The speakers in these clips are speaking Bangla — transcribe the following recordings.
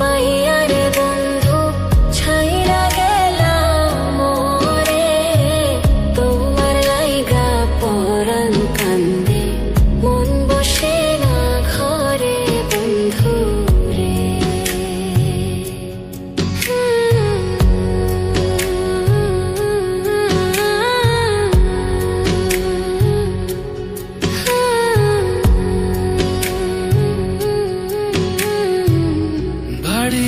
पहिया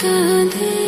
কাঁধে